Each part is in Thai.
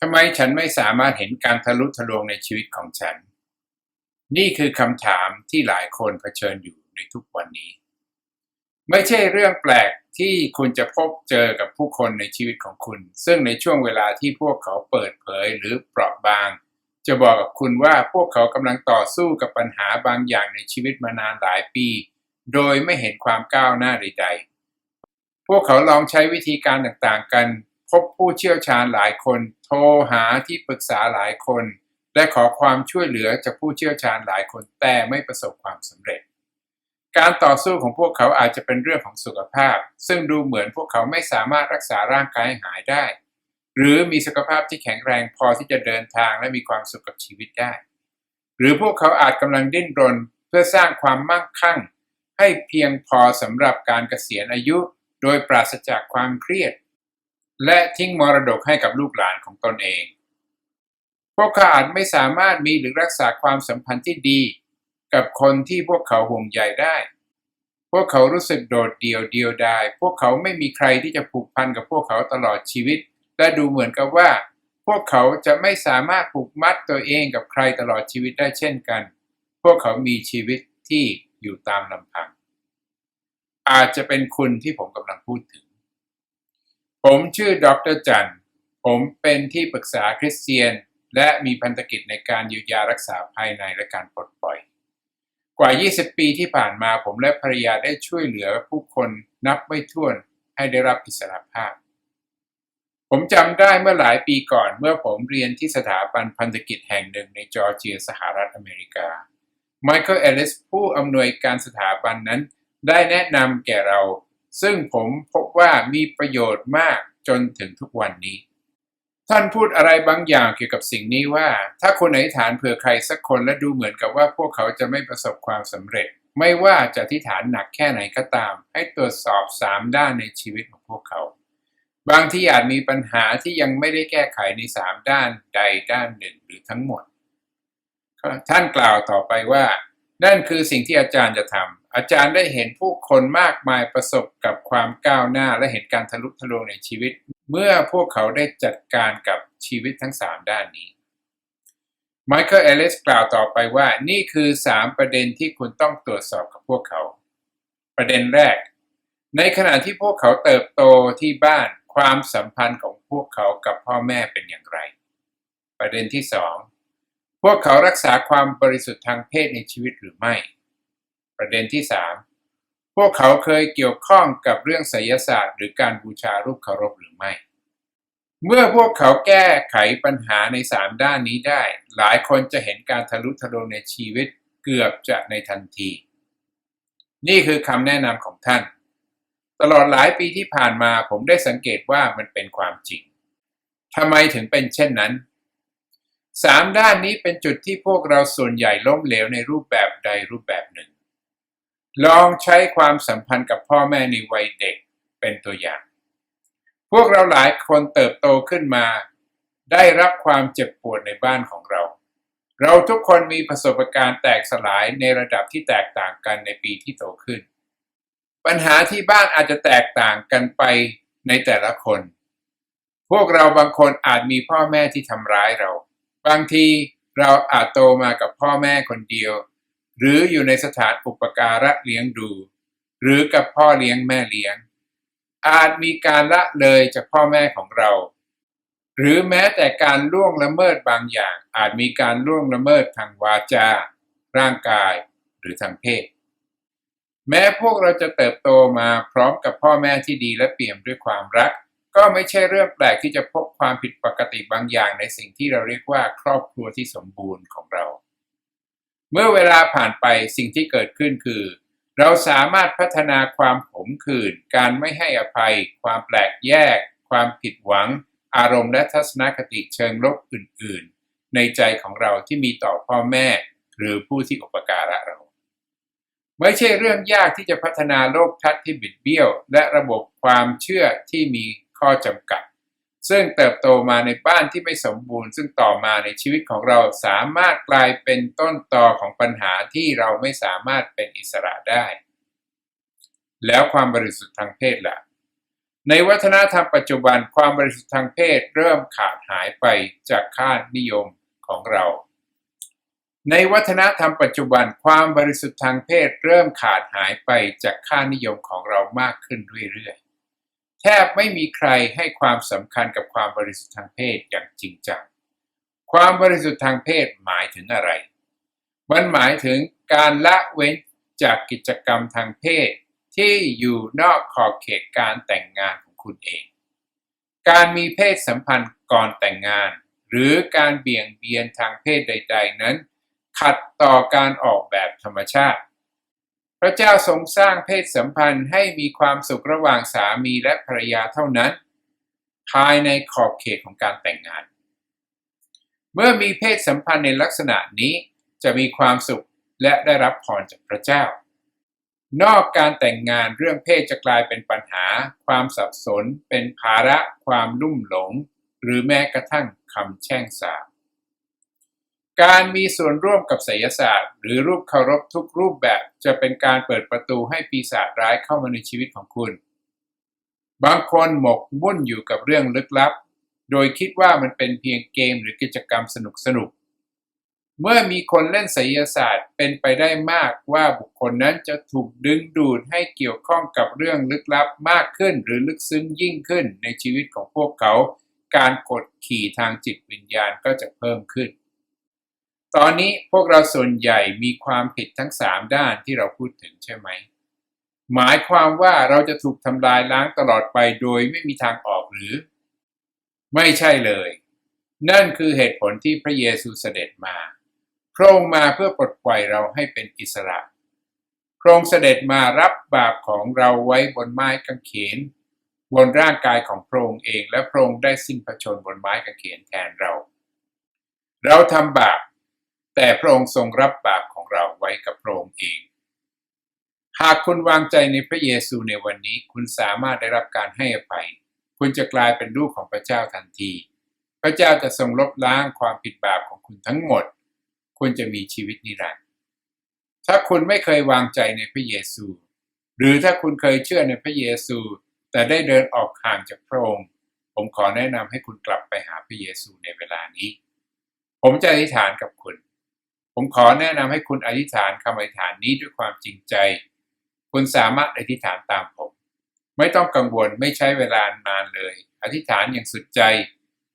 ทำไมฉันไม่สามารถเห็นการทะลุทะลวงในชีวิตของฉัน นี่คือคำถามที่หลายคนเผชิญอยู่ในทุกวันนี้ ไม่ใช่เรื่องแปลกที่คุณจะพบเจอกับผู้คนในชีวิตของคุณ ซึ่งในช่วงเวลาที่พวกเขาเปิดเผยหรือเปราะบาง จะบอกกับคุณว่าพวกเขากำลังต่อสู้กับปัญหาบางอย่างในชีวิตมานานหลายปี โดยไม่เห็นความก้าวหน้าใดๆพวกเขาลองใช้วิธีการต่างๆกัน พบผู้เชี่ยวชาญหลายคน โทรหาที่ปรึกษาหลายคน และขอความช่วยเหลือจากผู้เชี่ยวชาญหลายคนแต่ไม่ประสบความสำเร็จ การต่อสู้ของพวกเขาอาจจะเป็นเรื่องของสุขภาพ ซึ่งดูเหมือนพวกเขาไม่สามารถรักษาร่างกายหหายได้ หรือมีสุขภาพที่แข็งแรงพอที่จะเดินทางและมีความสุขกับชีวิตได้ หรือพวกเขาอาจกำลังดิ้นรนเพื่อสร้างความมั่งคั่ง ให้เพียงพอสำหรับการเกษียณอายุ โดยปราศจากความเครียด และทิ้งมรดกให้กับลูกหลานของตนเอง พวกเขาอาจไม่สามารถมีหรือรักษาความสัมพันธ์ที่ดี กับคนที่พวกเขาห่วงใยได้ พวกเขารู้สึกโดดเดี่ยวเดียวดาย พวกเขาไม่มีใครที่จะผูกพันกับพวกเขาตลอดชีวิต และดูเหมือนกับว่า พวกเขาจะไม่สามารถผูกมัดตัวเองกับใครตลอดชีวิตได้เช่นกัน พวกเขามีชีวิตที่อยู่ตามลำพัง อาจจะเป็นคุณที่ผมกำลังพูดถึง ผมชื่อดรจัน ผมเป็นที่ปรึกษาคริสเตียน และมีพันธกิจในการเยียวยารักษาภายในและการปลดปล่อย กว่า 20 ปีที่ผ่านมาผมและภรรยาได้ช่วยเหลือผู้คนนับไม่ถ้วนให้ได้รับอิสรภาพ ผมจำได้เมื่อหลายปีก่อนเมื่อผมเรียนที่สถาบันพันธกิจแห่งหนึ่งในจอร์เจียสหรัฐอเมริกา ไมเคิลเอลิสผู้อำนวยการสถาบันนั้นได้แนะนำแก่เรา ซึ่งผมพบว่ามีประโยชน์มากจนถึงทุกวันนี้ ท่านพูดอะไรบางอย่างเกี่ยวกับสิ่งนี้ว่า ถ้าคนอธิฐานเผื่อใครสักคนและดูเหมือนกับว่าพวกเขาจะไม่ประสบความสำเร็จ ไม่ว่าจะอธิฐานหนักแค่ไหนก็ตาม ให้ตรวจสอบสามด้านในชีวิตของพวกเขา บางที่อาจมีปัญหาที่ยังไม่ได้แก้ไขในสามด้านใดด้านหนึ่งหรือทั้งหมดท่านกล่าวต่อไปว่า นั่นคือสิ่งที่อาจารย์จะทำ อาจารย์ได้เห็นผู้คนมากมายประสบกับความก้าวหน้าและเห็นการทะลุทะลวงในชีวิต เมื่อพวกเขาได้จัดการกับชีวิตทั้งสามด้านนี้ไมเคิลเอลิสกล่าวต่อไปว่านี่คือสามประเด็นที่คุณต้องตรวจสอบกับพวกเขา ประเด็นแรก ในขณะที่พวกเขาเติบโตที่บ้านความสัมพันธ์ของพวกเขากับพ่อแม่เป็นอย่างไร ประเด็นที่สองพวกเขารักษาความบริสุทธิ์ทางเพศในชีวิตหรือไม่ ประเด็นที่สามพวกเขาเคยเกี่ยวข้องกับเรื่องไสยศาสตร์ หรือการบูชารูปเคารพหรือไม่ เมื่อพวกเขาแก้ไขปัญหาในสามด้านนี้ได้ หลายคนจะเห็นการทะลุทะลวงในชีวิตเกือบจะในทันที นี่คือคำแนะนำของท่าน ตลอดหลายปีที่ผ่านมาผมได้สังเกตว่ามันเป็นความจริงทำไมถึงเป็นเช่นนั้นสามด้านนี้เป็นจุดที่พวกเราส่วนใหญ่ล้มเหลวในรูปแบบใดรูปแบบหนึ่ง ลองใช้ความสัมพันธ์กับพ่อแม่ในวัยเด็กเป็นตัวอย่าง พวกเราหลายคนเติบโตขึ้นมา ได้รับความเจ็บปวดในบ้านของเรา เราทุกคนมีประสบการณ์แตกสลายในระดับที่แตกต่างกันในปีที่โตขึ้น ปัญหาที่บ้านอาจจะแตกต่างกันไปในแต่ละคน พวกเราบางคนอาจมีพ่อแม่ที่ทำร้ายเรา บางทีเราอาจโตมากับพ่อแม่คนเดียว หรืออยู่ในสถานอุปการะเลี้ยงดู หรือกับพ่อเลี้ยงแม่เลี้ยง อาจมีการละเลยจากพ่อแม่ของเรา หรือแม้แต่การล่วงละเมิดบางอย่าง อาจมีการล่วงละเมิดทางวาจา ร่างกายหรือทางเพศ แม้พวกเราจะเติบโตมาพร้อมกับพ่อแม่ที่ดีและเปี่ยมด้วยความรัก ก็ไม่ใช่เรื่องแปลกที่จะพบความผิดปกติบางอย่างในสิ่งที่เราเรียกว่าครอบครัวที่สมบูรณ์ของเรา เมื่อเวลาผ่านไปสิ่งที่เกิดขึ้นคือ เราสามารถพัฒนาความขมขื่นการไม่ให้อภัย ความแปลกแยก ความผิดหวัง อารมณ์และทัศนคติเชิงลบอื่น ๆ ในใจของเราที่มีต่อพ่อแม่ หรือผู้ที่อุปการะเรา ไม่ใช่เรื่องยากที่จะพัฒนาโลกทัศน์ที่บิดเบี้ยว และระบบความเชื่อที่มีข้อจำกัด ซึ่งเติบโตมาในบ้านที่ไม่สมบูรณ์ ซึ่งต่อมาในชีวิตของเราสามารถกลายเป็นต้นตอของปัญหาที่เราไม่สามารถเป็นอิสระได้ แล้วความบริสุทธิ์ทางเพศละ่ะ ในวัฒนธรรมปัจจุบันความบริสุทธิ์ทางเพศเริ่มขาดหายไปจากค่านิยมของเรา ในวัฒนธรรมปัจจุบันความบริสุทธิ์ทางเพศเริ่มขาดหายไปจากค่านิยมของเรามากขึ้นเรื่อยๆ แทบไม่มีใครให้ความสำคัญกับความบริสุทธิ์ทางเพศอย่างจริงจัง ความบริสุทธิ์ทางเพศหมายถึงอะไร มันหมายถึงการละเว้นจากกิจกรรมทางเพศที่อยู่นอกขอบเขตการแต่งงานของคุณเอง การมีเพศสัมพันธ์ก่อนแต่งงาน หรือการเบี่ยงเบียนทางเพศใด ๆ นั้น ขัดต่อการออกแบบธรรมชาติ พระเจ้าทรงสร้างเพศสัมพันธ์ให้มีความสุขระหว่างสามีและภรรยาเท่านั้น ภายในขอบเขตของการแต่งงาน เมื่อมีเพศสัมพันธ์ในลักษณะนี้จะมีความสุขและได้รับพรจากพระเจ้า นอกการแต่งงานเรื่องเพศจะกลายเป็นปัญหา ความสับสน เป็นภาระ ความลุ่มหลง หรือแม้กระทั่งคำแช่งสาบ การมีส่วนร่วมกับไสยศาสตร์ หรือรูปเคารพทุกรูปแบบ จะเป็นการเปิดประตูให้ปีศาจร้ายเข้ามาในชีวิตของคุณ บางคนหมกมุ่นอยู่กับเรื่องลึกลับ โดยคิดว่ามันเป็นเพียงเกมหรือกิจกรรมสนุกสนุกเมื่อมีคนเล่นไสยศาสตร์เป็นไปได้มากว่าบุคคลนั้นจะถูกดึงดูดให้เกี่ยวข้องกับเรื่องลึกลับมากขึ้น หรือลึกซึ้งยิ่งขึ้นในชีวิตของพวกเขา การกดขี่ทางจิตวิญญาณก็จะเพิ่มขึ้น ตอนนี้พวกเราส่วนใหญ่มีความผิดทั้งสามด้านที่เราพูดถึงใช่ไหม หมายความว่าเราจะถูกทำลายล้างตลอดไปโดยไม่มีทางออกหรือ ไม่ใช่เลย นั่นคือเหตุผลที่พระเยซูเสด็จมาพระองค์มาเพื่อปลดปล่อยเราให้เป็นอิสระพระองค์เสด็จมารับบาปของเราไว้บนไม้กางเขน บนร่างกายของพระองค์เองและพระองค์ได้สิ้นพระชนบนไม้กางเขนแทนเรา เราทำบาป แต่พระองค์ทรงรับบาปของเราไว้กับพระองค์เอง หากคุณวางใจในพระเยซูในวันนี้คุณสามารถได้รับการให้อภัย คุณจะกลายเป็นลูกของพระเจ้าทันที พระเจ้าจะทรงลบล้างความผิดบาปของคุณทั้งหมด คุณจะมีชีวิตนิรันดร์ถ้าคุณไม่เคยวางใจในพระเยซู หรือถ้าคุณเคยเชื่อในพระเยซู แต่ได้เดินออกห่างจากพระองค์ ผมขอแนะนำให้คุณกลับไปหาพระเยซูในเวลานี้ ผมจะอธิษฐานกับคุณ ผมขอแนะนำให้คุณอธิษฐานคำอธิษฐานนี้ด้วยความจริงใจ คุณสามารถอธิษฐานตามผม ไม่ต้องกังวลไม่ใช้เวลานานเลย อธิษฐานอย่างสุดใจ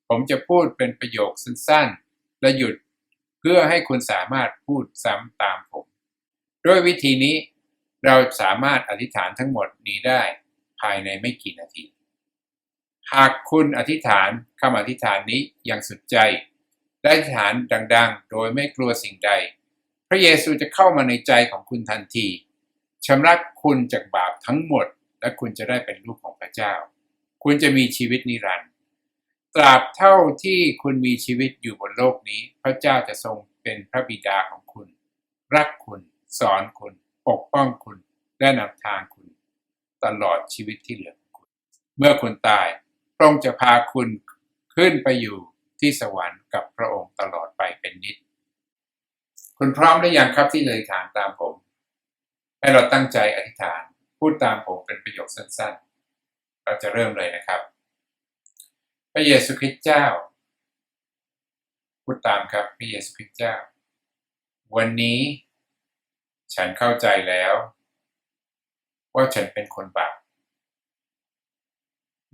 ผมจะพูดเป็นประโยคสั้นๆ และหยุดเพื่อให้คุณสามารถพูดซ้ำตามผม ด้วยวิธีนี้เราสามารถอธิษฐานทั้งหมดนี้ได้ภายในไม่กี่นาที หากคุณอธิษฐานคำอธิษฐานนี้อย่างสุดใจ และฐานดังๆ โดยไม่กลัวสิ่งใด พระเยซูจะเข้ามาในใจของคุณทันทีชำระคุณจากบาปทั้งหมด และคุณจะได้เป็นลูกของพระเจ้า คุณจะมีชีวิตนิรันดร์ตราบเท่าที่คุณมีชีวิตอยู่บนโลกนี้ พระเจ้าจะทรงเป็นพระบิดาของคุณ รักคุณ สอนคุณ ปกป้องคุณ และนำทางคุณ ตลอดชีวิตที่เหลือของคุณ เมื่อคุณตายพระองค์จะพาคุณขึ้นไปอยู่ ที่สวรรค์กับพระองค์ตลอดไปเป็นนิจคุณพร้อมหรือยังครับที่จะอธิษฐานตามผม ให้เราตั้งใจอธิษฐาน พูดตามผมเป็นประโยคสั้นๆ เราจะเริ่มเลยนะครับ พระเยซูคริสต์เจ้า พูดตามครับพระเยซูคริสต์เจ้า วันนี้ ฉันเข้าใจแล้ว ว่าฉันเป็นคนบาป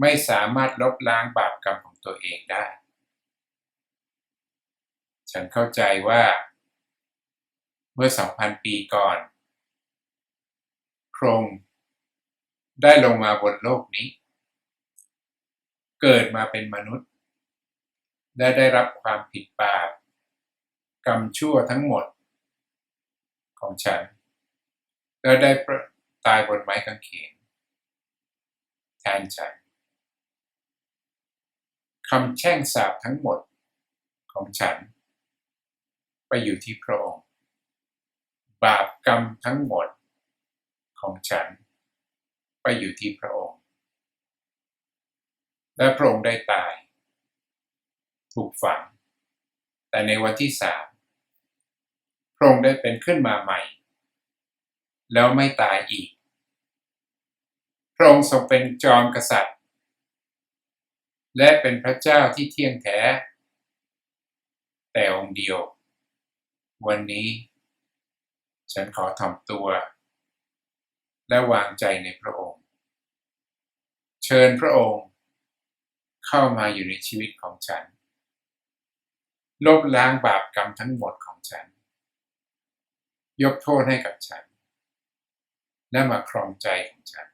ไม่สามารถลบล้างบาปกรรมของตัวเองได้ ฉันเข้าใจว่า เมื่อสองพันปีก่อน พระองค์ได้ลงมาบนโลกนี้ เกิดมาเป็นมนุษย์และได้รับความผิดบาปกรรมชั่วทั้งหมด ของฉัน และได้ตายบนไม้กางเขนแทนฉันคำแช่งสาปทั้งหมดของฉัน ไปอยู่ที่พระองค์ บาปกรรมทั้งหมดของฉัน ไปอยู่ที่พระองค์ และพระองค์ได้ตาย ถูกฝัง แต่ในวันที่สามพระองค์ได้เป็นขึ้นมาใหม่ แล้วไม่ตายอีก พระองค์ทรงเป็นจอมกษัตริย์ และเป็นพระเจ้าที่เที่ยงแท้ แต่องค์เดียว วันนี้ ฉันขอถ่อมตัว และวางใจในพระองค์ เชิญพระองค์ เข้ามาอยู่ในชีวิตของฉัน ลบล้างบาปกรรมทั้งหมดของฉัน ยกโทษให้กับฉัน และมาครองใจของฉัน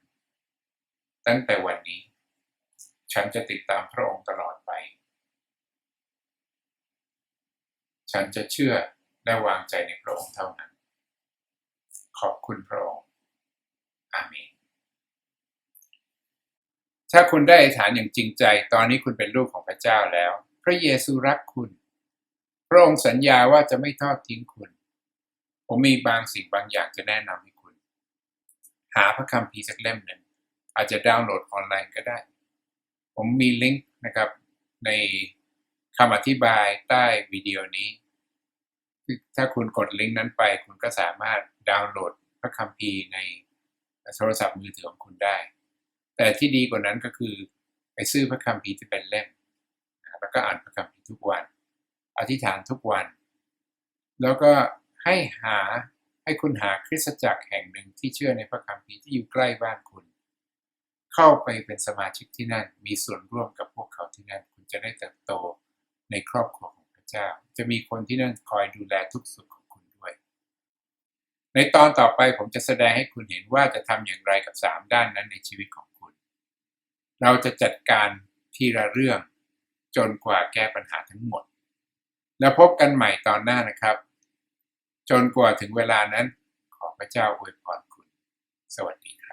ตั้งแต่วันนี้ ฉันจะติดตามพระองค์ตลอดไป ฉันจะเชื่อ และวางใจในพระองค์เท่านั้น ขอบคุณพระองค์อาเมนถ้าคุณได้อธิษฐานอย่างจริงใจ ตอนนี้คุณเป็นลูกของพระเจ้าแล้ว พระเยซูรักคุณ พระองค์สัญญาว่าจะไม่ทอดทิ้งคุณ ผมมีบางสิ่งบางอย่างจะแนะนำให้คุณ หาพระคัมภีร์สักเล่มหนึ่งอาจจะดาวน์โหลดออนไลน์ก็ได้ ผมมีลิงก์นะครับในคำอธิบายใต้วิดีโอนี้ ถ้าคุณกดลิงก์นั้นไป คุณก็สามารถดาวน์โหลดพระคัมภีร์ในโทรศัพท์มือถือของคุณได้ แต่ที่ดีกว่านั้นก็คือไปซื้อพระคัมภีร์ที่เป็นเล่ม แล้วก็อ่านพระคัมภีร์ทุกวัน อธิษฐานทุกวัน แล้วก็ให้หาให้คุณหาคริสตจักรแห่งหนึ่งที่เชื่อในพระคัมภีร์ที่อยู่ใกล้บ้านคุณ เข้าไปเป็นสมาชิกที่นั่น มีส่วนร่วมกับพวกเขาที่นั่น คุณจะได้เติบโตในครอบครัวของ เจ้า จะมีคนที่นั่นคอยดูแลทุกสุขของคุณด้วย ในตอนต่อไปผมจะแสดงให้คุณเห็นว่าจะทำอย่างไรกับสามด้านนั้นในชีวิตของคุณ เราจะจัดการทีละเรื่องจนกว่าแก้ปัญหาทั้งหมด แล้วพบกันใหม่ตอนหน้านะครับ จนกว่าถึงเวลานั้น ขอพระเจ้าอวยพรคุณ สวัสดี